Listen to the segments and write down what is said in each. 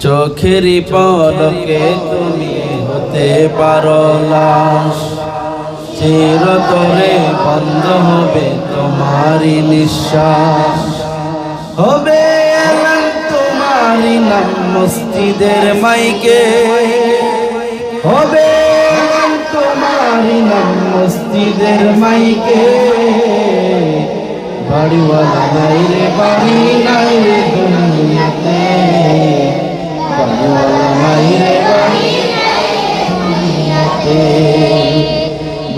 চোখেরই পলকে তুমি হতে পারো লাশ। চিরতরে বন্ধ হবে তোমারই নিঃশ্বাস। হবে তোমারই নাম মসজিদের মাইকে। হবে তোমারই নাম মসজিদের মাইকে। বাড়িওয়ালা নাই রে, বাড়ি নাই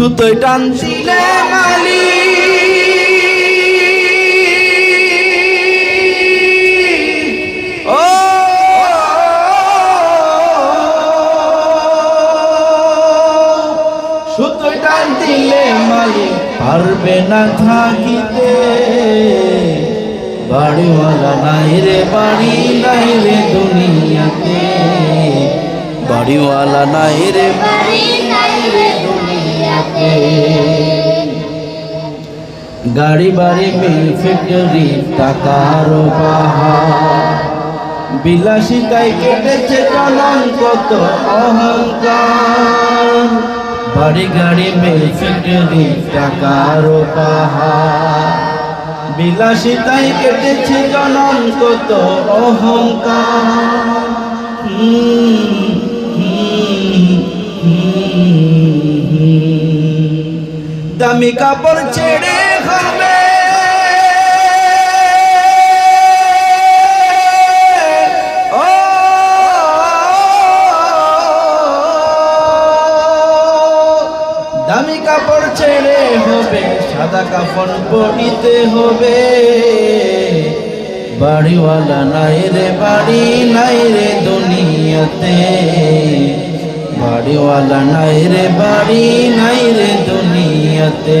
সুতোয় মালি। টান মালিক পারবে না থাকিতে। বাড়িওয়ালা নাই রে, বাড়ি নাই রে দুনিয়াতে। বাড়িওয়ালা নাই রে, বাড়ি নাই রে দুনিয়াতে। গাড়ি বাড়ি মিল ফ্যাক্টরি টাকার পাহাড় বিলাসিতায় কেটেছে কলম, কত অহংকার। বাড়ি গাড়ি মিল ফ্যাক্টরি টাকার পাহাড় বিলাসিতায় কেটেছে জনম, কত অহংকার। দামি কাপড় ছেড়ে দামি কাপড় ছেড়ে হবে, সাদা কাপড় পরিতে হবে। বাড়িওয়ালা নাই রে, বাড়ি নাই রে দুনিয়াতে। বাড়িওয়ালা নাই রে, বাড়ি নাই রে দুনিয়াতে।